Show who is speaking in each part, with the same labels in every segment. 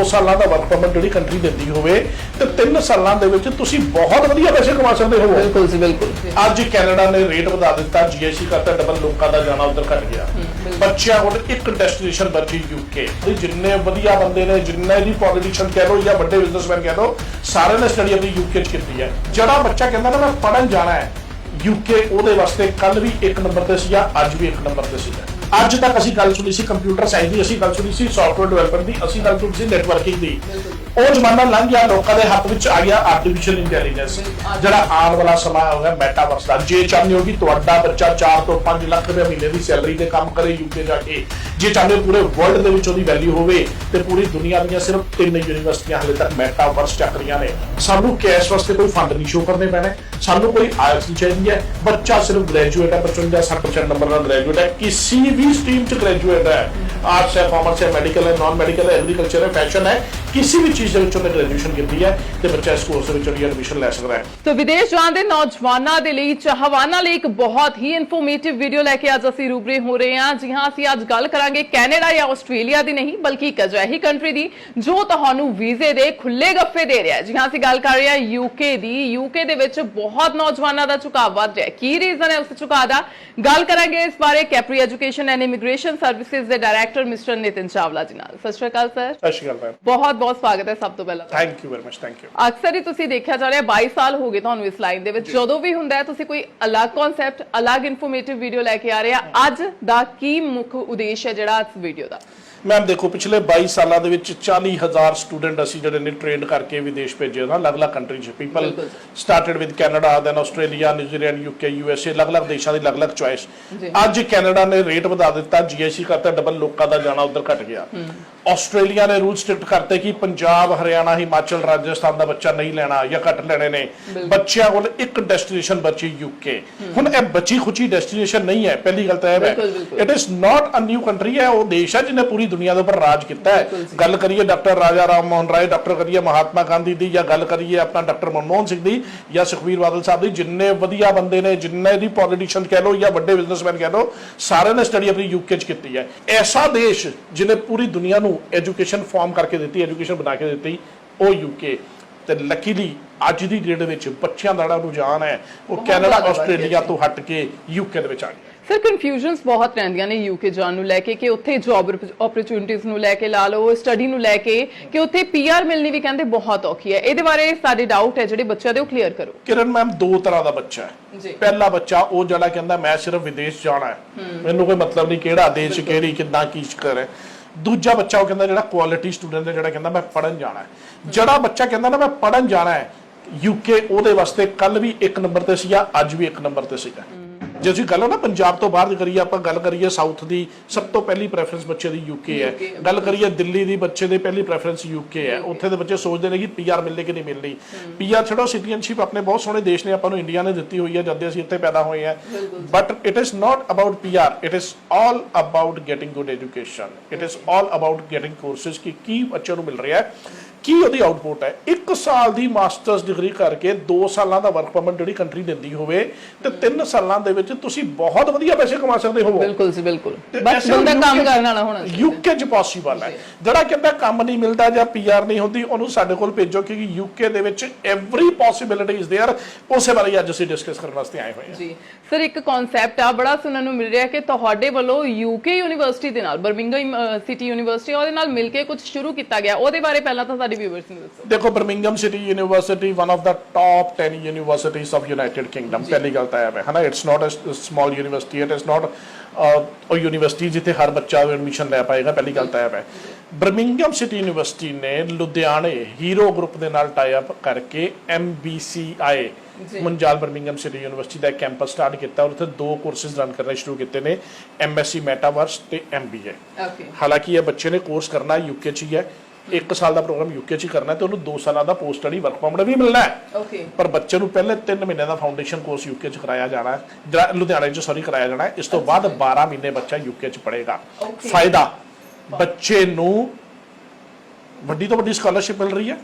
Speaker 1: 2 ਸਾਲਾਂ ਦਾ work permit ਜਿਹੜੀ ਕੰਟਰੀ ਦਿੰਦੀ ਹੋਵੇ ਤੇ 3 ਸਾਲਾਂ ਦੇ ਵਿੱਚ ਤੁਸੀਂ ਬਹੁਤ ਵਧੀਆ ਪੈਸੇ ਕਮਾ ਸਕਦੇ ਹੋ।
Speaker 2: ਬਿਲਕੁਲ ਜੀ ਬਿਲਕੁਲ।
Speaker 1: ਅੱਜ ਕੈਨੇਡਾ ਨੇ ਰੇਟ ਵਧਾ ਦਿੱਤਾ ਜੀਐਸਟੀ ਕਰਤਾ ਡਬਲ ਲੋਕਾਂ ਦਾ ਜਾਣਾ ਉਧਰ ਘਟ ਗਿਆ। ਬੱਚਿਆਂ ਕੋਲ ਇੱਕ ਡੈਸਟੀਨੇਸ਼ਨ ਬਚੀ ਯੂਕੇ ਜਿੰਨੇ ਵਧੀਆ ਬੰਦੇ ਨੇ ਜਿੰਨੇ ਵੀ ਪੋਲੀਟੀਸ਼ੀਅਨ ਕਹਿ ਲਓ ਜਾਂ ਵੱਡੇ ਬਿਜ਼ਨਸਮੈਨ ਕਹਿ ਲਓ ਸਾਰਿਆਂ ਨੇ ਸਟੱਡੀ ਆਪਣੀ ਯੂਕੇ ਚ ਕੀਤੀ ਹੈ। ਜਿਹੜਾ ਬੱਚਾ ਕਹਿੰਦਾ ਨਾ ਮੈਂ ਪੜਨ ਜਾਣਾ ਹੈ। ਯੂਕੇ ਉਹਦੇ ਵਾਸਤੇ ਕੱਲ ਵੀ ਇੱਕ ਨੰਬਰ ਤੇ ਸੀ ਜਾਂ ਅੱਜ ਵੀ ਇੱਕ ਨੰਬਰ ਤੇ ਸੀਗਾ। ਅੱਜ ਤੱਕ ਅਸੀਂ ਗੱਲ ਸੁਣੀ ਸੀ ਕੰਪਿਊਟਰ ਸਾਇੰਸ ਦੀ ਅਸੀਂ ਗੱਲ ਸੁਣੀ ਸੀ ਸੌਫਟਵੇਅਰ ਡਿਵੈਲਪਰ ਦੀ ਅਸੀਂ ਗੱਲ ਸੁਣੀ ਸੀ ਨੈਟਵਰਕਿੰਗ ਦੀ। ਉਹ ਜ਼ਮਾਨਾ ਲੰਘ ਗਿਆ ਲੋਕਾਂ ਦੇ ਹੱਥ ਵਿੱਚ ਆ ਗਿਆ ਆਰਟੀਫੀਸ਼ੀਅਲ ਇੰਟੈਲੀਜੈਂਸ ਜਿਹੜਾ ਆਉਣ ਵਾਲਾ ਸਮਾਂ ਹੋਗਾ ਮੈਟਾਵਰਸ ਦਾ। ਜੇ ਚਾਹੁੰਦੇ ਹੋ ਕਿ ਤੁਹਾਡਾ ਬੱਚਾ 4 ਤੋਂ 5 ਲੱਖ ਰੁਪਏ ਮਹੀਨੇ ਦੀ ਸੈਲਰੀ ਤੇ ਕੰਮ ਕਰੇ ਯੂਕੇ ਜਾ ਕੇ ਜੇ ਚਾਹੇ ਪੂਰੇ ਵਰਲਡ ਦੇ ਵਿੱਚ ਉਹਦੀ ਵੈਲਿਊ ਹੋਵੇ ਤੇ ਪੂਰੀ ਦੁਨੀਆ ਦੀਆਂ ਸਿਰਫ ਤਿੰਨ ਯੂਨੀਵਰਸਿਟੀਆਂ ਹਲੇ ਤੱਕ ਮੈਟਾਵਰਸ ਚੱਕ ਰਹੀਆਂ ਨੇ। ਸਾਨੂੰ ਕੈਸ਼ ਵਾਸਤੇ ਕੋਈ ਫੰਡ ਨਹੀਂ ਸ਼ੋ ਕਰਨੇ ਪੈਣੇ। ਸਾਨੂੰ ਕੋਈ ਆਇਲਸ ਨਹੀਂ ਚਾਹੀਦੀ ਹੈ। ਬੱਚਾ ਸਿਰਫ ਗ੍ਰੈਜੂਏਟ ਹੈ 55 60% ਨੰਬਰ ਨਾਲ ਗ੍ਰੈਜੂਏਟ ਹੈ। ਕਿਸੇ ਵੀ ਸਟਰੀਮ ਚ ਗ੍ਰੈਜੂਏਟ ਹੈ। ਆਰਟਸ ਹੈ ਕਾਮਰਸ ਹੈ ਮੈਡੀਕਲ ਹੈ ਨਾਨ ਮੈਡੀਕਲ ਹੈ ਐਗਰੀਕਲਚਰ ਹੈ ਫੈਸ਼ਨ ਹੈ। ਕਿਸੇ ਵੀ ਚੀਜ਼ ਦੇ ਵਿੱਚ ਉਹਨੇ ਗ੍ਰੈਜੂਏਸ਼ਨ ਕੀਤੀ ਹੈ ਤੇ ਬੱਚਾ ਇਸ ਕੋਰਸ ਦੇ ਵਿੱਚ ਉਹਦੀ ਐਡਮਿਸ਼ਨ ਲੈ ਸਕਦਾ ਹੈ।
Speaker 2: ਤੋ ਵਿਦੇਸ਼ ਜਾਣ ਦੇ ਨੌਜਵਾਨਾਂ ਦੇ ਲਈ ਚਾਹਵਾਨਾਂ ਲਈ ਇੱਕ ਬਹੁਤ ਹੀ ਇਨਫੋਰਮੇਟਿਵ ਵੀਡੀਓ ਲੈ ਕੇ ਅੱਜ ਅਸੀਂ ਰੂਬਰੇ ਹੋ ਰਹੇ ਹਾਂ। ਜੀ ਹਾਂ, ਅਸੀਂ ਅੱਜ ਗੱਲ ਕਰਾਂਗੇ ਕੈਨੇਡਾ ਜਾਂ ਆਸਟ੍ਰੇਲੀਆ ਦੀ ਨਹੀਂ ਬਲਕਿ ਇੱਕ ਅਜਿਹੀ ਕੰਟਰੀ ਦੀ ਜੋ ਤੁਹਾਨੂੰ ਵੀਜ਼ੇ ਦੇ ਖੁੱਲੇ ਗੱਫੇ ਦੇ ਰਿਹਾ ਹੈ। ਜੀ ਹਾਂ ਅਸੀਂ ਗੱਲ ਕਰ ਰਹੇ ਹਾਂ ਯੂਕੇ ਦੀ। ਯੂਕੇ ਦੇ ਵਿੱਚ ਬਹੁਤ ਨੌਜਵਾਨਾਂ ਦਾ ਝੁਕਾਅ ਵੱਧ ਰਿਹਾ ਹੈ। ਕੀ ਰੀਜ਼ਨ ਹੈ ਉਸ ਝੁਕਾਅ ਦਾ? ਗੱਲ ਕਰਾਂਗੇ ਇਸ ਬਾਰੇ Capri education and immigration services ਦੇ ਡਾਇਰੈਕਟਰ ਮਿਸਟਰ ਨਿਤਿਨ ਚਾਵਲਾ ਜੀ ਨਾਲ। ਸਤਿ ਸ਼੍ਰੀ ਅਕਾਲ ਸਰ
Speaker 1: ਸਤਿ ਸ਼੍ਰੀ ਅਕਾਲ ਮੈਮ
Speaker 2: ਬਹੁਤ ਬਹੁਤ ਸਵਾਗਤ ਹੈ ਸਭ ਤੋਂ ਪਹਿਲਾਂ।
Speaker 1: Thank you very much thank you
Speaker 2: ਅਕਸਰ ਹੀ ਤੁਸੀਂ ਦੇਖਿਆ ਜਾ ਰਿਹਾ 22 ਸਾਲ ਹੋ ਗਏ ਤੁਹਾਨੂੰ ਇਸ ਲਾਈਨ ਦੇ ਵਿੱਚ। ਜਦੋਂ ਵੀ ਹੁੰਦਾ ਹੈ ਤੁਸੀਂ ਕੋਈ ਅਲੱਗ ਕਨਸੈਪਟ ਅਲੱਗ ਇਨਫੋਰਮੇਟਿਵ ਵੀਡੀਓ ਲੈ ਕੇ ਆ ਰਹੇ ਆ। ਅੱਜ ਦਾ ਕੀ ਮੁੱਖ ਉਦੇਸ਼ ਹੈ ਜਿਹੜਾ ਇਸ ਵੀਡੀਓ ਦਾ।
Speaker 1: ਮੈਮ ਦੇਖੋ ਪਿਛਲੇ 22 ਸਾਲਾਂ ਦੇ ਵਿੱਚ 40000 ਸਟੂਡੈਂਟ ਅਸੀਂ ਜਿਹੜੇ ਨੇ ਟ੍ਰੇਨਡ ਕਰਕੇ ਵਿਦੇਸ਼ ਭੇਜੇ ਨਾ ਅਲੱਗ-ਅਲੱਗ ਕੰਟਰੀ 'ਚ। People.
Speaker 2: Started
Speaker 1: with Canada then Australia New Zealand UK USA ਅਲੱਗ-ਅਲੱਗ ਦੇਸ਼ਾਂ ਦੀ ਅਲੱਗ-ਅਲੱਗ ਚੁਆਇਸ। ਅੱਜ ਕੈਨੇਡਾ ਨੇ ਰੇਟ ਵਧਾ ਦਿੱਤਾ ਜੀਐਸਟੀ ਕਰਤਾ ਡਬਲ ਲੋਕਾਂ ਦਾ ਜਾਣਾ ਉਧਰ ਘਟ ਗਿਆ। ਆਸਟ੍ਰੇਲੀਆ ਨੇ ਰੂਲ ਸਟ੍ਰਿਕਟ ਕਰਤੇ ਕਿ ਪੰਜਾਬ ਹਰਿਆਣਾ ਹਿਮਾਚਲ ਰਾਜਸਥਾਨ ਦਾ ਬੱਚਾ ਨਹੀਂ ਲੈਣਾ ਜਾਂ ਘੱਟ ਲੈਣੇ ਨੇ। ਬੱਚਿਆਂ ਕੋਲ ਇੱਕ ਡੈਸਟੀਨੇਸ਼ਨ ਬਚੀ ਯੂਕੇ ਹੁਣ ਇਹ ਬਚੀ ਖੁਚੀ ਡੈਸਟੀਨੇਸ਼ਨ ਨਹੀਂ ਹੈ ਪਹਿਲੀ ਗੱਲ ਤਾਂ ਇਹ ਹੈ। It is not a new country ਹੈ ਉਹ ਦੇਸ਼ ਹੈ ਜਿਹਨੇ ਪੂਰੀ ਦੁਨੀਆ ਦੇ ਉੱਪਰ ਰਾਜ ਕੀਤਾ ਹੈ। ਗੱਲ ਕਰੀਏ ਡਾਕਟਰ ਰਾਜਾ ਰਾਮ ਮੋਹਨ ਰਾਏ ਡਾਕਟਰ ਕਰੀਏ ਮਹਾਤਮਾ ਗਾਂਧੀ ਦੀ ਜਾਂ ਗੱਲ ਕਰੀਏ ਆਪਣਾ ਡਾਕਟਰ ਮਨਮੋਹਨ ਸਿੰਘ ਦੀ ਜਾਂ ਸੁਖਬੀਰ ਬਾਦਲ ਸਾਹਿਬ ਦੀ ਜਿੰਨੇ ਵਧੀਆ ਬੰਦੇ ਨੇ ਜਿੰਨੇ ਦੀ ਪੋਲੀਟੀਸ਼ੀਅਨ ਕਹਿ ਲਓ ਜਾਂ ਵੱਡੇ ਬਿਜ਼ਨਸਮੈਨ ਕਹਿ ਲਓ ਸਾਰਿਆਂ ਨੇ ਸਟੱਡੀ ਆਪਣੀ ਯੂਕੇ ਚ ਕੀਤੀ ਹੈ। ਐਸਾ ਦੇਸ਼ ਜਿਹਨੇ ਪੂਰੀ ਦੁਨੀਆ ਨੂੰ ਨੂੰ ਐਜੂਕੇਸ਼ਨ ਫਾਰਮ ਕਰਕੇ ਦਿੱਤੀ ਐਜੂਕੇਸ਼ਨ ਬਣਾ ਕੇ ਦਿੱਤੀ ਉਹ ਯੂਕੇ ਤੇ ਲੱਕੀਲੀ ਅੱਜ ਦੀ ਡੇਟ ਵਿੱਚ ਬੱਚਿਆਂ ਦਾ ਜਿਹੜਾ ਰੁਝਾਨ ਹੈ ਉਹ ਕੈਨੇਡਾ ਆਸਟ੍ਰੇਲੀਆ ਤੋਂ ਹਟ ਕੇ ਯੂਕੇ ਦੇ ਵਿੱਚ ਆ ਗਿਆ।
Speaker 2: ਸਰ ਕਨਫਿਊਜ਼ਨਸ ਬਹੁਤ ਰਹਿੰਦੀਆਂ ਨੇ ਯੂਕੇ ਜਾਣ ਨੂੰ ਲੈ ਕੇ ਕਿ ਉੱਥੇ ਜੌਬ ਓਪਰਚੁਨਿਟੀਆਂ ਨੂੰ ਲੈ ਕੇ ਲਾ ਲਓ ਸਟੱਡੀ ਨੂੰ ਲੈ ਕੇ ਕਿ ਉੱਥੇ ਪੀਆਰ ਮਿਲਣੀ ਵੀ ਕਹਿੰਦੇ ਬਹੁਤ ਔਖੀ ਹੈ। ਇਹਦੇ ਬਾਰੇ ਸਾਡੇ ਡਾਊਟ ਹੈ ਜਿਹੜੇ ਬੱਚਿਆਂ ਦੇ ਉਹ ਕਲੀਅਰ ਕਰੋ।
Speaker 1: ਕਿਰਨ ਮੈਮ ਦੋ ਤਰ੍ਹਾਂ ਦਾ ਬੱਚਾ ਹੈ। ਪਹਿਲਾ ਬੱਚਾ ਉਹ ਜਿਹੜਾ ਕਹਿੰਦਾ ਮੈਂ ਸਿਰਫ ਵਿਦੇਸ਼ ਜਾਣਾ ਹੈ। ਮੈਨੂੰ ਕੋਈ ਮਤਲਬ ਨਹੀਂ ਕਿਹੜਾ ਦੇਸ਼ ਕਿਹੜੀ ਕਿੰਨਾ ਕੀ ਕਰ ਦੂਜਾ ਬੱਚਾ ਉਹ ਕਹਿੰਦਾ ਜਿਹੜਾ ਕੁਆਲਿਟੀ ਸਟੂਡੈਂਟ ਹੈ, ਜਿਹੜਾ ਕਹਿੰਦਾ ਮੈਂ ਪੜਨ ਜਾਣਾ ਹੈ। ਜਿਹੜਾ ਬੱਚਾ ਕਹਿੰਦਾ ਨਾ ਮੈਂ ਪੜਨ ਜਾਣਾ ਹੈ ਯੂਕੇ ਉਹਦੇ ਵਾਸਤੇ ਕੱਲ ਵੀ ਇੱਕ ਨੰਬਰ ਤੇ ਸੀ ਜਾਂ ਅੱਜ ਵੀ ਇੱਕ ਨੰਬਰ ਤੇ ਸੀਗਾ। ਜੇ ਅਸੀਂ ਗੱਲ ਨਾ ਪੰਜਾਬ ਤੋਂ ਬਾਹਰ ਦੀ ਕਰੀਏ ਆਪਾਂ ਗੱਲ ਕਰੀਏ ਸਾਊਥ ਦੀ ਸਭ ਤੋਂ ਪਹਿਲੀ ਪ੍ਰੈਫਰੈਂਸ ਬੱਚੇ ਦੀ ਯੂਕੇ ਹੈ। ਗੱਲ ਕਰੀਏ ਦਿੱਲੀ ਦੀ ਬੱਚੇ ਦੀ ਪਹਿਲੀ ਪ੍ਰੈਫਰੈਂਸ ਯੂਕੇ ਹੈ। ਉੱਥੇ ਦੇ ਬੱਚੇ ਸੋਚਦੇ ਨੇ ਕਿ ਪੀਆਰ ਮਿਲਣੀ ਕਿ ਨਹੀਂ ਮਿਲਣੀ। ਪੀਆਰ ਛੱਡੋ ਸਿਟੀਜ਼ਨਸ਼ਿਪ ਆਪਣੇ ਬਹੁਤ ਸੋਹਣੇ ਦੇਸ਼ ਨੇ ਆਪਾਂ ਨੂੰ ਇੰਡੀਆ ਨੇ ਦਿੱਤੀ ਹੋਈ ਹੈ ਜਦ ਅਸੀਂ ਇੱਥੇ ਪੈਦਾ ਹੋਏ ਹਾਂ। But it is not about PR it is all about getting good education it is all about getting courses ਕਿ ਕੀ ਬੱਚੇ ਨੂੰ ਮਿਲ ਰਿਹਾ ਹੈ। ਕੀ ਉਹਦੀ ਆਊਟਪੁੱਟ ਹੈ 1 ਸਾਲ ਦੀ ਮਾਸਟਰਸ ਡਿਗਰੀ ਕਰਕੇ 2 ਸਾਲਾਂ ਦਾ ਵਰਕ ਪਰਮਿਟ ਜਿਹੜੀ ਕੰਟਰੀ ਦਿੰਦੀ ਹੋਵੇ ਤੇ 3 ਸਾਲਾਂ ਦੇ ਵਿੱਚ ਤੁਸੀਂ ਬਹੁਤ ਵਧੀਆ ਪੈਸੇ ਕਮਾ ਸਕਦੇ ਹੋ
Speaker 2: ਬਿਲਕੁਲ ਜੀ ਬਿਲਕੁਲ
Speaker 1: ਤੇ
Speaker 2: ਬਸ
Speaker 1: ਐਸੇ
Speaker 2: ਬੰਦਾ ਕੰਮ
Speaker 1: UK
Speaker 2: ਕਰਨ ਵਾਲਾ ਹੋਣਾ ਚਾਹੀਦਾ
Speaker 1: ਯੂਕੇ ਚ ਪੋਸੀਬਲ ਹੈ ਜਿਹੜਾ ਕਹਿੰਦਾ ਕੰਮ ਨਹੀਂ ਮਿਲਦਾ ਜਾਂ ਪੀਆਰ ਨਹੀਂ ਹੁੰਦੀ ਉਹਨੂੰ ਸਾਡੇ ਕੋਲ ਭੇਜੋ ਕਿਉਂਕਿ ਯੂਕੇ ਦੇ ਵਿੱਚ ਐਵਰੀ ਪੋਸੀਬਿਲਿਟੀ ਇਜ਼ देयर ਉਸੇ ਬਾਰੇ ਅੱਜ ਅਸੀਂ ਡਿਸਕਸ ਕਰਨ ਵਾਸਤੇ ਆਏ ਹੋਏ ਹਾਂ
Speaker 2: ਜੀ ਸਰ ਇੱਕ ਕਨਸੈਪਟ ਆ ਬੜਾ ਸੁਣਨ ਨੂੰ ਮਿਲ ਰਿਹਾ ਕਿ ਤੁਹਾਡੇ ਵੱਲੋਂ ਯੂਕੇ ਯੂਨੀਵਰਸਿਟੀ ਦੇ ਨਾਲ ਬਰਮਿੰਗਮ ਸਿਟੀ ਯੂਨੀਵਰਸਿਟੀ ਉਹਦੇ ਨਾਲ ਮਿਲ ਕੇ ਕੁਝ ਸ਼ੁਰੂ ਕੀਤਾ ਗਿਆ ਉਹਦੇ ਬਾਰੇ ਪਹਿਲਾਂ ਤਾਂ ਸਾਡੇ ਵਿਊਅਰਸ ਨੂੰ ਦੱਸੋ।
Speaker 1: ਦੇਖੋ Birmingham city university one of the top 10 universities of United Kingdom ਪਹਿਲੀ ਗੱਲ ਤਾਂ ਇਹ ਹੈ ਹਨਾ it's not a small university it is not ਉਹ ਯੂਨੀਵਰਸਿਟੀ ਜਿੱਥੇ ਹਰ ਬੱਚਾ ਐਡਮਿਸ਼ਨ ਲੈ ਪਾਏਗਾ ਪਹਿਲੀ ਗੱਲ ਤਾਂ ਇਹ ਹੈ ਬਰਮਿੰਗਮ ਸਿਟੀ ਯੂਨੀਵਰਸਿਟੀ ਨੇ ਲੁਧਿਆਣੇ ਹੀਰੋ ਗਰੁੱਪ ਦੇ ਨਾਲ ਟਾਈ ਅਪ ਕਰਕੇ MBCI। Munjal Birmingham city university ਦਾ ਕੈਂਪਸ ਸਟਾਰਟ ਕੀਤਾ ਔਰ ਉੱਥੇ ਦੋ ਕੋਰਸਿਸ ਰਨ ਕਰਨੇ ਸ਼ੁਰੂ ਕੀਤੇ ਨੇ MSc ਮੈਟਾਵਰਸ ਤੇ
Speaker 2: ਓਕੇ
Speaker 1: ਹਾਲਾਂਕਿ ਇਹ ਬੱਚੇ ਨੇ ਕੋਰਸ ਕਰਨਾ ਯੂਕੇ 'ਚ ਹੀ ਹੈ। ਇੱਕ ਸਾਲ ਦਾ ਪ੍ਰੋਗਰਾਮ ਯੂਕੇ 'ਚ ਹੀ ਕਰਨਾ ਤੇ ਉਹਨੂੰ 2 ਸਾਲਾਂ ਦਾ ਪੋਸਟ ਸਟੱਡੀ ਵਰਕ ਪਰਮਿਟ ਵੀ ਮਿਲਣਾ ਹੈ।
Speaker 2: ਓਕੇ
Speaker 1: ਪਰ ਬੱਚੇ ਨੂੰ ਪਹਿਲੇ 3 ਮਹੀਨੇ ਦਾ ਫਾਊਂਡੇਸ਼ਨ ਕੋਰਸ ਯੂਕੇ 'ਚ ਕਰਾਇਆ ਜਾਣਾ ਹੈ। ਜਿਹੜਾ ਲੁਧਿਆਣੇ 'ਚ ਸੌਰੀ ਕਰਾਇਆ ਜਾਣਾ ਹੈ। ਇਸ ਤੋਂ ਬਾਅਦ 12 ਮਹੀਨੇ ਬੱਚਾ ਯੂਕੇ 'ਚ ਪੜ੍ਹੇਗਾ. ਫਾਇਦਾ ਬੱਚੇ ਨੂੰ ਵੱਡੀ ਤੋਂ ਵੱਡੀ ਸਕਾਲਰਸ਼ਿਪ ਮਿਲ ਰਹੀ ਹੈ।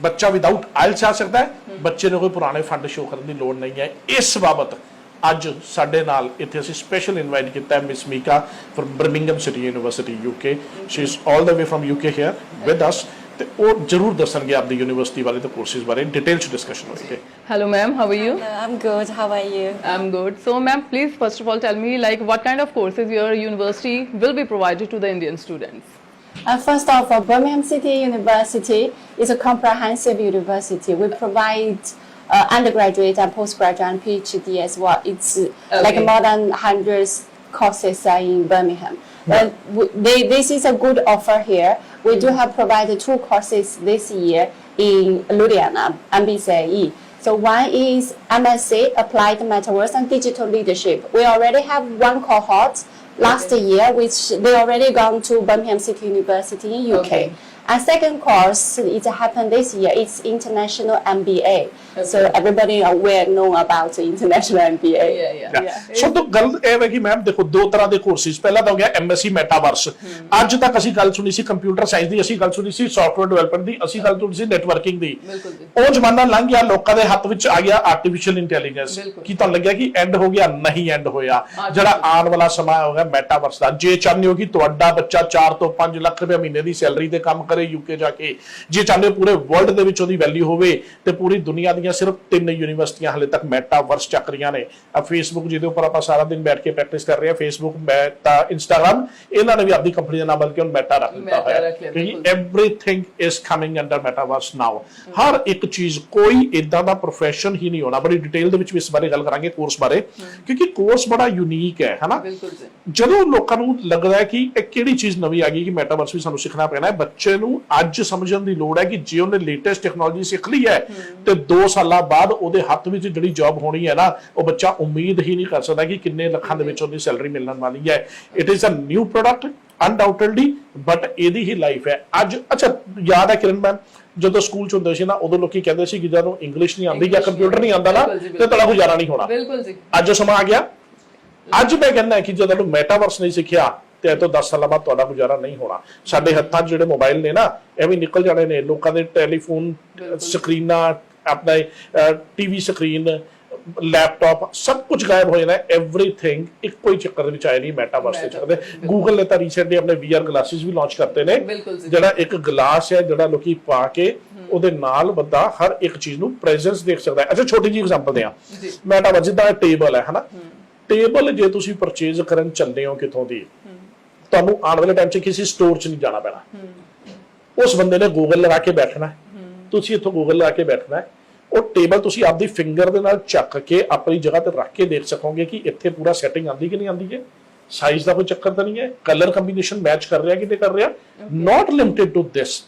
Speaker 1: ਬੱਚਾ ਵਿਦਆਊਟ ਆਇਲਸ ਆ ਸਕਦਾ ਹੈ। ਬੱਚੇ ਨੂੰ ਕੋਈ ਪੁਰਾਣੇ ਫੰਡ ਸ਼ੋ ਕਰਨ ਦੀ ਲੋੜ ਨਹੀਂ ਹੈ। ਇਸ ਬਾਬਤ ਅੱਜ ਸਾਡੇ ਨਾਲ ਇੱਥੇ ਅਸੀਂ ਸਪੈਸ਼ਲ ਇਨਵਾਈਟ ਕੀਤਾ ਹੈ miss Mika from Birmingham city university UK she is all the way from UK here with us ਤੇ ਉਹ ਜ਼ਰੂਰ ਦੱਸਣਗੇ ਆਪਦੀ ਯੂਨੀਵਰਸਿਟੀ ਬਾਰੇ ਤੇ ਕੋਰਸਿਸ ਬਾਰੇ ਡਿਟੇਲ ਚ ਡਿਸਕਸ਼ਨ ਹੋਏਗੀ
Speaker 2: Hello, ma'am. How are you?
Speaker 3: Hello, I'm good. How are you?
Speaker 2: I'm good. So, ma'am, please first of all tell me like what kind of courses your university will be provided to the Indian students.
Speaker 3: Uh, first of all, Birmingham City University is a comprehensive university. We provide uh, undergraduate and postgraduate and PhD as well. It's uh, like more than hundreds courses are in Birmingham. Uh, w- they, this is a good offer here. We do have provided two courses this year in Ludhiana, MBCE. So one is MSc, Applied Metaverse and Digital Leadership. We already have one cohort last year, which they already gone to Birmingham City University in UK.
Speaker 2: Okay.
Speaker 3: And second course, it happened this year. It's international MBA. So everybody aware know about the international MBA.
Speaker 2: yeah.
Speaker 1: So ਤੋਂ ਗੱਲ ਇਹ ਹੈ ਕਿ ma'am ਦੇਖੋ ਦੋ ਤਰ੍ਹਾਂ ਦੇ courses ਪਹਿਲਾ ਤਾਂ ਹੋ ਗਿਆ ਐਮਐਸਸੀ ਮੈਟਾਵਰਸ ਅੱਜ ਤੱਕ ਅਸੀਂ ਗੱਲ ਸੁਣੀ ਸੀ ਕੰਪਿਊਟਰ ਸਾਇੰਸ ਦੀ ਅਸੀਂ ਗੱਲ ਸੁਣੀ ਸੀ ਸੌਫਟਵੇਅਰ ਡਿਵੈਲਪਮੈਂਟ ਦੀ ਅਸੀਂ ਗੱਲ ਸੁਣੀ ਸੀ ਨੈਟਵਰਕਿੰਗ ਦੀ। ਉਹ ਜ਼ਮਾਨਾ ਲੰਘ ਗਿਆ ਲੋਕਾਂ ਦੇ ਹੱਥ ਵਿੱਚ ਆ ਗਿਆ ਆਰਟੀਫੀਸ਼ੀਅਲ ਇੰਟੈਲੀਜੈਂਸ। ਕੀ ਤੁਹਾਨੂੰ ਲੱਗਿਆ ਕਿ ਐਂਡ ਹੋ ਗਿਆ? ਨਹੀਂ ਐਂਡ ਹੋਇਆ। ਜਿਹੜਾ ਆਉਣ ਵਾਲਾ ਸਮਾਂ ਹੋਗਾ ਮੈਟਾਵਰਸ ਦਾ। ਜੇ ਚਾਹੁੰਦੇ ਹੋ ਕਿ ਤੁਹਾਡਾ ਬੱਚਾ 4 ਤੋਂ 5 ਲੱਖ ਰੁਪਏ ਮਹੀਨੇ ਦੀ ਸੈਲਰੀ ਤੇ ਕੰਮ ਕਰੇ ਯੂਕੇ ਜਾ ਕੇ ਜੇ ਚਾਹੁੰਦੇ ਹੋ ਪੂਰੇ ਵਰਲਡ ਦੇ ਵਿੱਚ ਉਹਦੀ ਵੈਲਿਊ ਹੋਵੇ ਤੇ ਪੂਰੀ ਦੁਨੀਆ ਦੀਆਂ ਸਿਰਫ ਤਿੰਨ ਯੂਨੀਵਰਸਿਟੀਆਂ ਹਲੇ ਤੱਕ ਮੈਟਾਵਰਸ ਚੱਕ ਰਹੀਆਂ ਨੇ। ਆ ਫੇਸਬੁੱਕ ਜਿਹਦੇ ਉੱਪਰ ਆਪਾਂ ਸਾਰਾ ਦਿਨ ਬੈਠ ਕੇ ਪ੍ਰੈਕਟਿਸ ਕਰ ਰਹੇ ਹਾਂ। ਫੇਸਬੁੱਕ ਮੈਟਾ ਇੰਸਟਾਗ੍ਰam ਇਹਨਾਂ ਨੇ ਵੀ ਆਪਣੀ ਕੰਪਨੀ ਦਾ ਨਾਮ ਬਲਕਿ ਹੁਣ ਮੈਟਾ ਰੱਖ ਦਿੱਤਾ ਹੋਇਆ ਕਿਉਂਕਿ everything is coming under metaverse now ਹਰ ਇੱਕ ਚੀਜ਼ ਕੋਈ ਇਦਾਂ ਦਾ profession ਹੀ ਨਹੀਂ ਹੋਣਾ। ਬੜੀ ਡਿਟੇਲ ਦੇ ਵਿੱਚ ਵੀ ਇਸ ਬਾਰੇ ਗੱਲ ਕਰਾਂਗੇ ਕੋਰਸ ਬਾਰੇ। ਕਿਉਂਕਿ ਕੋਰਸ ਬੜਾ ਯੂਨੀਕ ਹੈ ਹਨਾ? ਜਦੋਂ ਲੋਕਾਂ ਨੂੰ ਲੱਗਦਾ ਹੈ ਕਿ ਇਹ ਕਿਹੜੀ ਚੀਜ਼ ਨਵੀਂ ਆ ਗਈ ਕਿ ਮੈਟਾਵਰਸ ਵੀ ਸਾਨੂੰ ਸਿੱਖਣਾ ਪੈਣਾ ਹੈ ਬੱਚੇ ਨੂੰ ਅੱਜ ਸਮਝਣ ਦੀ ਲੋੜ ਹੈ ਕਿ ਜੇ ਉਹਨੇ ਲੇਟੈਸਟ ਟੈਕਨੋਲੋਜੀ ਸਿੱਖ ਲਈ ਹੈ ਤੇ 2 ਸਾਲਾਂ ਬਾਅਦ ਉਹਦੇ ਹੱਥ ਵਿੱਚ ਜਿਹੜੀ ਜੌਬ ਹੋਣੀ ਹੈ ਨਾ ਉਹ ਬੱਚਾ ਉਮੀਦ ਹੀ ਨਹੀਂ ਕਰ ਸਕਦਾ ਕਿ ਕਿੰਨੇ ਲੱਖਾਂ ਦੇ ਵਿੱਚ ਉਹਦੀ ਸੈਲਰੀ ਮਿਲਣ ਵਾਲੀ ਹੈ। It is a new product undoubtedly but ਇਹਦੀ ਹੀ ਲਾਈਫ ਹੈ। ਅੱਜ ਅੱਛਾ ਯਾਦ ਹੈ ਕਿਰਨ ਮੈਮ ਜਦੋਂ ਸਕੂਲ ਚ ਹੁੰਦੇ ਸੀ ਨਾ ਉਦੋਂ ਲੋਕੀ ਕਹਿੰਦੇ ਸੀ ਕਿ ਜਦੋਂ ਇੰਗਲਿਸ਼ ਨਹੀਂ ਆਉਂਦੀ ਜਾਂ ਕੰਪਿਊਟਰ ਨਹੀਂ ਆਉਂਦਾ ਨਾ ਤੇ ਤੁਹਾਡਾ ਗੁਜ਼ਾਰਾ ਨਹੀਂ ਹੋਣਾ।
Speaker 2: ਬਿਲਕੁਲ ਜੀ।
Speaker 1: ਅੱਜ ਸਮਾਂ ਆ ਗਿਆ। ਅੱਜ ਮੈਂ ਕਹਿੰਦਾ ਕਿ ਜੇ ਤੁਹਾਨੂੰ ਮੈਟਾਵਰਸ ਨਹੀਂ ਸਿੱਖਿਆ ਤੇ ਇਹ ਤੋਂ 10 ਸਾਲਾਂ ਬਾਅਦ ਤੁਹਾਡਾ ਗੁਜ਼ਾਰਾ ਨਹੀਂ ਹੋਣਾ। ਸਾਡੇ ਹੱਥਾਂ 'ਚ ਜਿਹੜੇ ਮੋਬਾਈਲ ਨੇ ਨਾ ਇਹ ਵੀ ਨਿਕਲ ਜਾਣੇ ਨੇ। ਲੋਕਾਂ ਦੇ ਟੈਲੀਫੋਨ ਸਕਰੀਨਾਂ ਆਪਣਾ ਟੀਵੀ ਸਕਰੀਨ ਲੈਪਟਾਪ ਸਭ ਕੁਝ ਗਾਇਬ ਹੋ ਜਾਣਾ ਐਵਰੀਥਿੰਗ ਇੱਕੋ ਹੀ ਚੱਕਰ ਦੇ ਵਿੱਚ ਆਏ ਨਹੀਂ ਮੈਟਾਵਰਸ ਦੇ ਚੱਕਰ ਦੇ। ਗੂਗਲ ਨੇ ਤਾਂ ਰੀਸੈਂਟਲੀ ਆਪਣੇ VR ਗਲਾਸਿਸ ਵੀ ਲਾਂਚ ਕਰਤੇ ਨੇ।
Speaker 2: ਜੀ।
Speaker 1: ਜਿਹੜਾ ਇੱਕ ਗਲਾਸ ਹੈ ਜਿਹੜਾ ਲੋਕੀ ਪਾ ਕੇ ਉਹਦੇ ਨਾਲ ਬੰਦਾ ਹਰ ਇੱਕ ਚੀਜ਼ ਨੂੰ ਪ੍ਰੈਜ਼ੈਂਸ ਦੇਖ ਸਕਦਾ ਹੈ। ਅੱਛਾ ਛੋਟੀ ਜਿਹੀ ਐਗਜ਼ਾਮਪਲ ਦਿਆਂ।
Speaker 2: ਜੀ।
Speaker 1: ਮੈਟਾਵਰਸ ਜਿੱਦਾਂ ਟੇਬਲ ਹੈ ਹਨਾ? ਟੇਬਲ ਜੇ ਤੁਸੀਂ ਪਰਚੇਜ਼ ਕਰਨ ਚੱਲੇ ਹੋ ਕਿਥੋਂ ਦੀ ਤੁਹਾਨੂੰ ਆਉਣ ਵਾਲੇ ਟਾਈਮ 'ਚ ਕਿਸੇ ਸਟੋਰ 'ਚ ਨਹੀਂ ਜਾਣਾ ਪੈਣਾ। ਉਸ ਬੰਦੇ ਨੇ ਗੂਗਲ ਲਗਾ ਕੇ ਬੈਠਣਾ। ਤੁਸੀਂ ਇੱਥੋਂ ਗੂਗਲ ਲਗਾ ਕੇ ਬੈਠਣਾ ਹੈ। ਉਹ ਟੇਬਲ ਤੁਸੀਂ ਆਪਦੀ ਫਿੰਗਰ ਦੇ ਨਾਲ ਚੱਕ ਕੇ ਆਪਣੀ ਜਗ੍ਹਾ ਤੇ ਰੱਖ ਕੇ ਦੇਖ ਸਕੋਗੇ ਕਿ ਇੱਥੇ ਪੂਰਾ ਸੈਟਿੰਗ ਆਂਦੀ ਕਿ ਨਹੀਂ ਆਂਦੀ ਹੈ ਸਾਈਜ਼ ਦਾ ਕੋਈ ਚੱਕਰ ਤਾਂ ਨਹੀਂ ਹੈ। ਕਲਰ ਕੰਬੀਨੇਸ਼ਨ ਮੈਚ ਕਰ ਰਿਹਾ ਕਿਤੇ ਕਰ ਰਿਹਾ। ਨਾਟ ਲਿਮਿਟਡ ਟੂ ਦਿਸ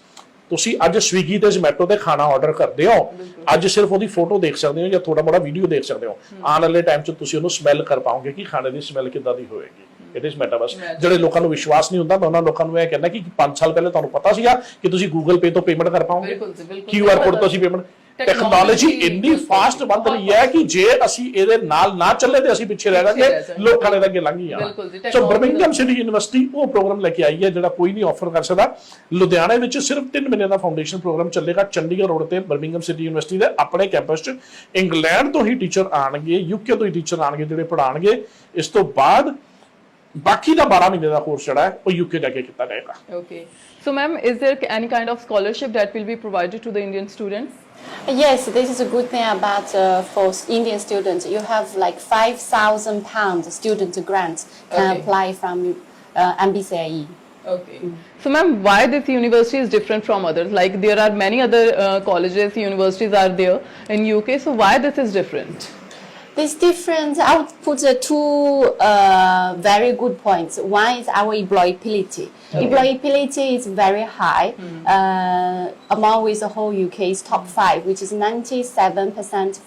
Speaker 1: ਤੁਸੀਂ ਅੱਜ ਸਵੀਗੀ ਤੇ ਜ਼ੋਮੈਟੋ ਤੇ ਖਾਣਾ ਆਰਡਰ ਕਰਦੇ ਹੋ। ਅੱਜ ਸਿਰਫ ਉਹਦੀ ਫੋਟੋ ਦੇਖ ਸਕਦੇ ਹੋ ਜਾਂ ਥੋੜਾ ਬੜਾ ਵੀਡੀਓ ਦੇਖ ਸਕਦੇ ਹੋ। ਆਉਣ ਵਾਲੇ ਟਾਈਮ 'ਚ ਤੁਸੀਂ ਉਹਨੂੰ ਸਮੈਲ ਕਰ ਪਾਓਗੇ ਕਿ ਖਾਣੇ ਦੀ ਸਮੈਲ ਕਿੱਦਾਂ ਦੀ ਹੋਏਗੀ। ਇਟ ਇਜ਼ ਮੈਟਾਵਰਸ ਜਿਹੜੇ ਲੋਕਾਂ ਨੂੰ ਵਿਸ਼ਵਾਸ ਨਹੀਂ ਹੁੰਦਾ ਮੈਂ ਉਹਨਾਂ ਲੋਕਾਂ ਨੂੰ ਇਹ ਕਹਿੰਦਾ ਕਿ 5 ਸਾਲ ਪਹਿਲੇ ਤੁਹਾਨੂੰ ਪਤਾ ਸੀਗਾ ਕਿ ਤੁਸੀਂ ਗੂਗਲ ਪੇ ਤੋਂ ਪੇਮੈਂਟ ਕਰ ਪਾਓਗੇ। ਆਰ ਕੋਡ ਤੋਂ ਅਸੀਂ ਪੇਮੈਂਟ ਟੈਕਨੋਲੋਜੀ ਇੰਨੀ। ਫਾਸਟ ਵੱਧ ਰਹੀ ਹੈ ਕਿ ਜੇ ਅਸੀਂ ਇਹਦੇ ਨਾਲ ਨਾ ਚੱਲੇ ਤੇ ਅਸੀਂ ਪਿੱਛੇ ਰਹਿ ਜਾਵਾਂਗੇ। ਲੋਕਾਂ ਨੇ ਅੱਗੇ ਲੰਘ ਹੀ ਜਾਣਾ ਸੋ ਬਰਮਿੰਗਮ ਸਿਟੀ ਯੂਨੀਵਰਸਿਟੀ ਉਹ ਪ੍ਰੋਗਰਾਮ ਲੈ ਕੇ ਆਈ ਹੈ ਜਿਹੜਾ ਕੋਈ ਨਹੀਂ ਆਫਰ ਕਰ ਸਕਦਾ। ਲੁਧਿਆਣਾ ਵਿੱਚ ਸਿਰਫ 3 ਮਹੀਨੇ ਦਾ ਫਾਊਂਡੇਸ਼ਨ ਪ੍ਰੋਗਰਾਮ ਚੱਲੇਗਾ ਚੰਡੀਗੜ੍ਹ ਰੋਡ ਤੇ ਬਰਮਿੰਗਮ ਸਿਟੀ ਯੂਨੀਵਰਸਿਟੀ ਦੇ ਆਪਣੇ ਕੈਂਪਸ 'ਚ। ਇੰਗਲੈਂਡ ਤੋਂ ਹੀ ਟੀਚਰ ਆਣਗੇ ਯੂਕੇ ਤੋਂ ਹੀ ਟੀਚਰ ਆਣਗੇ ਜਿਹੜੇ ਪੜਾਣਗੇ ਇਸ ਤੋਂ ਬਾਅਦ ਬਾਕੀ ਦਾ 12 ਮਹੀਨੇ ਦਾ ਕੋਰਸ ਜਿਹੜਾ ਹੈ ਉਹ ਯੂਕੇ ਜਾ ਕੇ ਕੀਤਾ ਜਾਏਗਾ
Speaker 2: Okay. So, ma'am, is there any kind of scholarship that will be provided to the Indian students?
Speaker 3: Yes, this is a good thing about uh, for Indian students. You have like five thousand pound student grant can
Speaker 2: Okay.
Speaker 3: apply from uh, MBCIE.
Speaker 2: Okay. So, ma'am, why this university is different from others? Like there are many other uh, colleges, universities are there in UK. So, why this is different?
Speaker 3: This different. I would put uh, two uh, very good points. One is our employability. Employability is very high. Uh, among with the whole UK is top five, which is ninety-seven percent.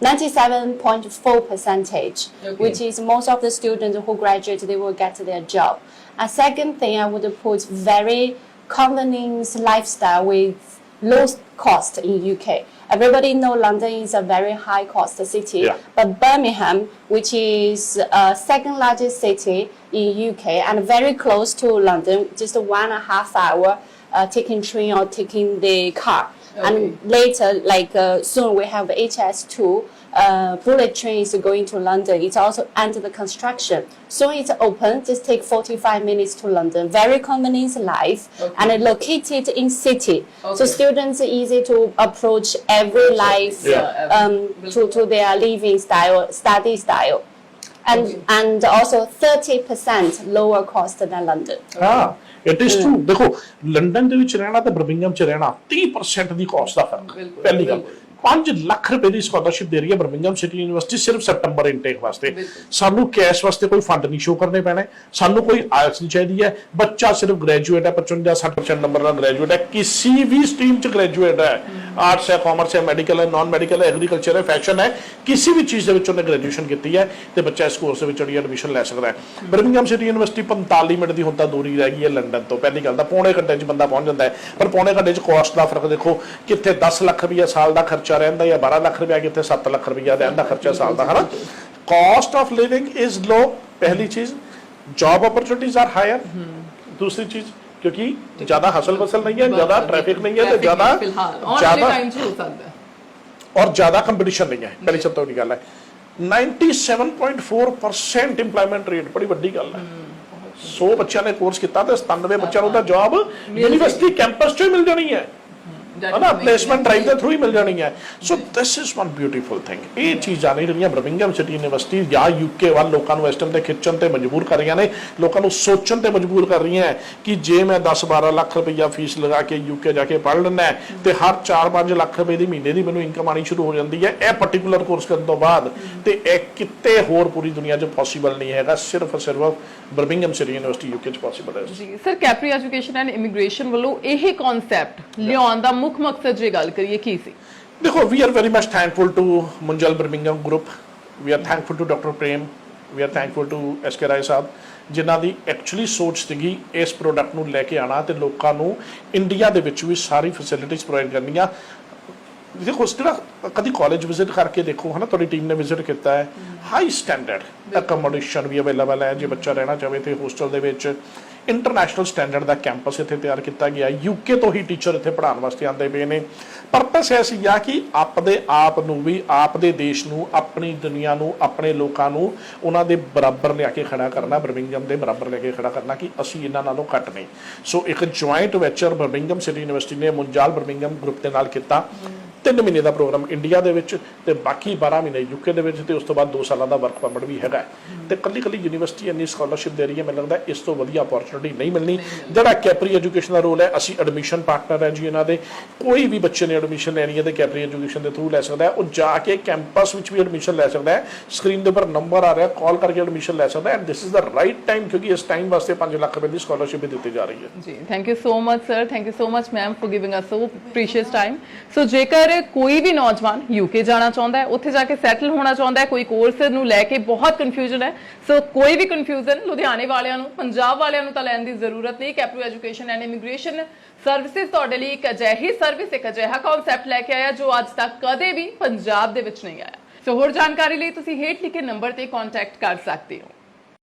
Speaker 3: Ninety-seven point four percentage,
Speaker 2: Okay.
Speaker 3: which is most of the students who graduate they will get their job. A second thing I would put very convenience lifestyle with low cost in UK. Everybody know London is a very high cost city,
Speaker 1: Yeah.
Speaker 3: but Birmingham, which is uh, second largest city in UK and very close to London, just one and a half hour uh, taking train or taking the car. And later, like uh, soon, we have HS2. Uh, bullet train is going to London. It's also under the construction. Soon it's open. Just take 45 minutes to London. Very convenient life, and located in city. So students are easy to approach every life
Speaker 1: Yeah.
Speaker 3: um, to, to their living style, study style, and and also 30% lower cost than London.
Speaker 1: ਹਾਂ it is true ਦੇਖੋ London ਦੇ ਵਿੱਚ ਰਹਿਣਾ ਤੇ Birmingham ਚ ਰਹਿਣਾ 30% ਦੀ caste ਦਾ ਫ਼ਰਕ
Speaker 2: ਬਿਲਕੁਲ,
Speaker 1: ਪਹਿਲੀ ਗੱਲ
Speaker 2: ਬਿਲਕੁਲ।
Speaker 1: 5 ਲੱਖ ਰੁਪਏ ਦੀ ਸਕਾਲਰਸ਼ਿਪ ਦੇ ਰਹੀ ਹੈ ਬਰਮਿੰਗਮ ਸਿਟੀ ਯੂਨੀਵਰਸਿਟੀ ਸਿਰਫ ਸੈਪਟੰਬਰ ਇਨਟੇਕ ਵਾਸਤੇ। ਸਾਨੂੰ ਕੈਸ਼ ਵਾਸਤੇ ਕੋਈ ਫੰਡ ਨਹੀਂ ਸ਼ੋ ਕਰਨੇ ਪੈਣੇ। ਸਾਨੂੰ ਕੋਈ ਆਇਲਸ ਨਹੀਂ ਚਾਹੀਦੀ ਹੈ। ਬੱਚਾ ਸਿਰਫ ਗ੍ਰੈਜੂਏਟ ਹੈ 55 60% ਨੰਬਰ ਦਾ ਗ੍ਰੈਜੂਏਟ ਹੈ। ਕਿਸੇ ਵੀ ਸਟਰੀਮ ਚ ਗ੍ਰੈਜੂਏਟ ਹੈ। ਆਰਟਸ ਹੈ ਕਾਮਰਸ ਹੈ ਮੈਡੀਕਲ ਹੈ ਨਾਨ ਮੈਡੀਕਲ ਹੈ ਐਗਰੀਕਲਚਰ ਹੈ ਫੈਸ਼ਨ ਹੈ। ਕਿਸੇ ਵੀ ਚੀਜ਼ ਦੇ ਵਿੱਚ ਉਹਨੇ ਗ੍ਰੈਜੂਏਸ਼ਨ ਕੀਤੀ ਹੈ ਤੇ ਬੱਚਾ ਇਸ ਕੋਰਸ ਦੇ ਵਿੱਚ ਜਿਹੜੀ ਐਡਮਿਸ਼ਨ ਲੈ ਸਕਦਾ ਹੈ। ਬਰਮਿੰਗਮ ਸਿਟੀ ਯੂਨੀਵਰਸਿਟੀ 45 ਮਿੰਟ ਦੀ ਹੁਣ ਤਾਂ ਦੂਰੀ ਰਹਿ ਗਈ ਹੈ ਲੰਡਨ ਤੋਂ। ਪਹਿਲੀ ਗੱਲ ਤਾਂ ਪੌਣੇ ਘੰਟੇ 'ਚ ਬੰਦਾ ਪਹੁੰਚ ਜਾਂਦਾ ਹੈ। ਪਰ ਪੌਣੇ ਘੰਟੇ 'ਚ ਕਾਸਟ ਦਾ ਫ਼ਰਕ ਦੇਖੋ ਕਿੱਥੇ 10 ਲੱਖ ਰੁਪਈਆ ਸਾਲ ਦਾ ਖਰਚਾ ਖਰਚਾ ਰਹਿੰਦਾ ਜਾਂ 12 ਲੱਖ ਰੁਪਏ ਕਿੱਥੇ 7 ਲੱਖ ਰੁਪਏ ਦਾ ਇਹਦਾ ਖਰਚਾ ਸਾਲ ਦਾ ਹਨਾ? Cost of living is low ਪਹਿਲੀ ਚੀਜ਼। ਜੌਬ ਓਪਰਚੁਨਿਟੀਜ਼ ਆਰ ਹਾਇਰ ਦੂਸਰੀ ਚੀਜ਼ ਕਿਉਂਕਿ ਜ਼ਿਆਦਾ ਹਸਲ ਬਸਲ ਨਹੀਂ ਹੈ ਜ਼ਿਆਦਾ ਟ੍ਰੈਫਿਕ ਨਹੀਂ
Speaker 2: ਹੈ
Speaker 1: ਤੇ
Speaker 2: ਜ਼ਿਆਦਾ ਜ਼ਿਆਦਾ ਔਰ
Speaker 1: ਜ਼ਿਆਦਾ
Speaker 2: ਕੰਪੀਟੀਸ਼ਨ ਨਹੀਂ ਹੈ।
Speaker 1: ਪਹਿਲੀ ਸਭ ਤੋਂ ਵੱਡੀ ਗੱਲ ਹੈ। 97.4% ਇੰਪਲੋਇਮੈਂਟ ਰੇਟ ਬੜੀ ਵੱਡੀ ਗੱਲ ਹੈ। 100 ਬੱਚਿਆਂ ਨੇ ਕੋਰਸ ਕੀਤਾ ਤੇ 97 ਬੱਚਿਆਂ ਨੂੰ ਤਾਂ ਜੌਬ ਯੂਨੀਵਰਸਿਟੀ ਕੈਂਪਸ 'ਚ ਹੀ ਮਿਲ ਜਾਣੀ ਹੈ। ਹਨਾ ਪਲੇਸਮੈਂਟ ਡਰਾਈਵ ਦੇ ਥਰੂ ਹੀ ਮਿਲ ਜਾਣੀ ਹੈ। So this is one beautiful thing ਇਹ ਚੀਜ਼ਾਂ ਨੇ ਜਿਹੜੀਆਂ ਬਰਮਿੰਗਮ ਸਿਟੀ ਯੂਨੀਵਰਸਿਟੀ ਜਾਂ ਯੂਕੇ ਵੱਲ ਲੋਕਾਂ ਨੂੰ ਵੈਸਟਰਨ ਤੇ ਖਿੱਚਣ ਤੇ ਮਜਬੂਰ ਕਰ ਰਹੀਆਂ ਨੇ ਲੋਕਾਂ ਨੂੰ ਸੋਚਣ ਤੇ ਮਜਬੂਰ ਕਰ ਰਹੀਆਂ ਕਿ ਜੇ ਮੈਂ 10-12 ਲੱਖ ਰੁਪਈਆ ਫੀਸ ਲਗਾ ਕੇ ਯੂਕੇ ਜਾ ਕੇ ਪੜ੍ਹ ਲੈਣਾ ਤੇ ਹਰ 4-5 ਲੱਖ ਰੁਪਏ ਦੀ ਮਹੀਨੇ ਦੀ ਮੈਨੂੰ ਇਨਕਮ ਆਣੀ ਸ਼ੁਰੂ ਹੋ ਜਾਂਦੀ ਹੈ ਇਹ ਪਾਰਟਿਕੂਲਰ ਕੋਰਸ ਕਰਨ ਤੋਂ ਬਾਅਦ ਤੇ ਇਹ ਕਿਤੇ ਹੋਰ ਪੂਰੀ ਦੁਨੀਆ 'ਚ ਪੋਸੀਬਲ ਨਹੀਂ ਹੈਗਾ ਸਿਰਫ ਸਿਰਫ ਬਰਮਿੰਗਮ ਸਿਟੀ ਯੂਨੀਵਰਸਿਟੀ ਯੂਕੇ 'ਚ ਪੋਸੀਬਲ ਹੈ।
Speaker 2: ਜੀ sir Capri education and immigration ਵੱਲੋਂ ਇਹ ਕਨਸੈਪਟ ਲਿਆਉਣ ਦਾ ਮੁੱਖ ਮਕਸਦ ਜੇ ਗੱਲ ਕਰੀਏ ਕੀ ਸੀ?
Speaker 1: ਦੇਖੋ we are very much thankful to Munjal Birmingham group we are thankful to doctor Prem we are thankful to S K Rai sahib ਜਿਨ੍ਹਾਂ ਦੀ ਐਕਚੁਅਲੀ ਸੋਚ ਸੀਗੀ ਇਸ ਪ੍ਰੋਡਕਟ ਨੂੰ ਲੈ ਕੇ ਆਣਾ ਤੇ ਲੋਕਾਂ ਨੂੰ ਇੰਡੀਆ ਦੇ ਵਿੱਚ ਵੀ ਸਾਰੀ ਫੈਸਿਲਿਟੀਆਂ ਪ੍ਰੋਵਾਈਡ ਕਰਨੀਆਂ। ਦੇਖੋ ਜਿਹੜਾ ਕਦੀ ਕਾਲਜ ਵਿਜ਼ਿਟ ਕਰਕੇ ਦੇਖੋ ਹਨਾ ਤੁਹਾਡੀ ਟੀਮ ਨੇ ਵਿਜ਼ਿਟ ਕੀਤਾ ਹੈ। ਹਾਈ ਸਟੈਂਡਰਡ ਅਕਮੋਡੇਸ਼ਨ ਵੀ ਅਵੇਲੇਬਲ ਹੈ ਜੇ ਬੱਚਾ ਰਹਿਣਾ ਚਾਹਵੇ ਤੇ ਹੋਸਟਲ ਦੇ ਵਿੱਚ। ਇੰਟਰਨੈਸ਼ਨਲ ਸਟੈਂਡਰਡ ਦਾ ਕੈਂਪਸ ਇੱਥੇ ਤਿਆਰ ਕੀਤਾ ਗਿਆ। ਯੂਕੇ ਤੋਂ ਹੀ ਟੀਚਰ ਇੱਥੇ ਪੜ੍ਹਾਉਣ ਵਾਸਤੇ ਆਉਂਦੇ ਪਏ ਨੇ। ਪਰਪਸ ਇਹ ਸੀ ਆ ਕਿ ਆਪਦੇ ਆਪ ਨੂੰ ਵੀ ਆਪਦੇ ਦੇਸ਼ ਨੂੰ, ਆਪਣੀ ਦੁਨੀਆ ਨੂੰ, ਆਪਣੇ ਲੋਕਾਂ ਨੂੰ ਉਹਨਾਂ ਦੇ ਬਰਾਬਰ ਲਿਆ ਕੇ ਖੜਾ ਕਰਨਾ ਬਰਮਿੰਗਮ ਦੇ ਬਰਾਬਰ ਲਿਆ ਕੇ ਖੜਾ ਕਰਨਾ ਕਿ ਅਸੀਂ ਇਹਨਾਂ ਨਾਲੋਂ ਘੱਟ ਨਹੀਂ ਸੋ ਇੱਕ joint venture Birmingham city university ਨੇ ਮੁੰਜਾਲ ਬਰਮਿੰਗਮ ਗਰੁੱਪ ਦੇ ਨਾਲ ਕੀਤਾ। ਤਿੰਨ ਮਹੀਨੇ ਦਾ ਪ੍ਰੋਗਰਾਮ ਇੰਡੀਆ ਦੇ ਵਿੱਚ ਤੇ ਬਾਕੀ 12 ਮਹੀਨੇ ਯੂਕੇ ਦੇ ਵਿੱਚ ਤੇ ਉਸ ਤੋਂ ਬਾਅਦ 2 ਸਾਲਾਂ ਦਾ ਵਰਕ ਪਰਮਿਟ ਵੀ ਹੈਗਾ। ਹੈ। ਤੇ ਕੱਲੀ ਕੱਲੀ ਯੂਨੀਵਰਸਿਟੀ ਇੰਨੀ ਸਕਾਲਰਸ਼ਿਪ ਦੇ ਰਹੀ ਹੈ, ਮੈਨੂੰ ਲੱਗਦਾ ਇਸ ਤੋਂ ਵਧੀਆ ਅਪੋਰਚੁਨਿਟੀ ਨਹੀਂ ਮਿਲਣੀ। ਜਿਹੜਾ ਕੈਪਰੀ ਐਜੂਕੇਸ਼ਨ ਦਾ ਰੋਲ ਹੈ, ਅਸੀਂ ਐਡਮਿਸ਼ਨ ਪਾਰਟਨਰ ਹੈ ਜੀ ਇਹਨਾਂ ਦੇ। ਕੋਈ ਵੀ ਬੱਚੇ ਨੇ ਐਡਮਿਸ਼ਨ ਲੈਣੀ ਹੈ ਤੇ ਕੈਪਰੀ ਐਜੂਕੇਸ਼ਨ ਦੇ ਥਰੂ ਲੈ ਸਕਦਾ ਹੈ। ਉਹ ਜਾ ਕੇ ਕੈਂਪਸ ਵਿੱਚ ਵੀ ਐਡਮਿਸ਼ਨ ਲੈ ਸਕਦਾ ਹੈ। ਸਕਰੀਨ ਦੇ ਉੱਪਰ ਨੰਬਰ ਆ ਰਿਹਾ ਕਾਲ ਕਰਕੇ ਐਡਮਿਸ਼ਨ ਲੈ ਸਕਦਾ ਹੈ। And this is the right time ਕਿਉਂਕਿ ਇਸ ਟਾਈਮ ਵਾਸਤੇ 5 ਲੱਖ ਰੁਪਏ ਦੀ ਸਕਾਲਰਸ਼ਿਪ ਵੀ ਦਿੱਤੀ ਜਾ ਰਹੀ ਹੈ।
Speaker 2: ਜੀ thank you so much sir thank you so much ma'am for giving us so precious time so ਜੇਕਰ ਕੋਈ ਵੀ ਨੌਜਵਾਨ ਯੂਕੇ ਜਾਣਾ ਚਾਹੁੰਦਾ ਹੈ, ਉੱਥੇ ਜਾ ਕੇ ਸੈਟਲ ਹੋਣਾ ਚਾਹੁੰਦਾ ਹੈ, ਕੋਈ ਕੋਰਸ ਨੂੰ ਲੈ ਕੇ ਬਹੁਤ ਕਨਫਿਊਜ਼ਨ ਹੈ। ਸੋ ਕੋਈ ਵੀ ਕਨਫਿਊਜ਼ਨ ਲੁਧਿਆਣੇ ਵਾਲਿਆਂ ਨੂੰ, ਪੰਜਾਬ ਵਾਲਿਆਂ ਨੂੰ ਤਾਂ ਲੈਣ ਦੀ ਜ਼ਰੂਰਤ ਨਹੀਂ Capri education and immigration services ਤੁਹਾਡੇ ਲਈ ਇੱਕ ਅਜਿਹੀ ਸਰਵਿਸ, ਇੱਕ ਅਜਿਹਾ ਕਨਸੈਪਟ ਲੈ ਕੇ ਆਇਆ ਜੋ ਅੱਜ ਤੱਕ ਕਦੇ ਵੀ ਪੰਜਾਬ ਦੇ ਵਿੱਚ ਨਹੀਂ ਆਇਆ। ਸੋ ਹੋਰ ਜਾਣਕਾਰੀ ਲਈ ਤੁਸੀਂ ਹੇਠ ਲਿਖੇ ਨੰਬਰ ਤੇ ਕੰਟੈਕਟ ਕਰ ਸਕਦੇ ਹੋ।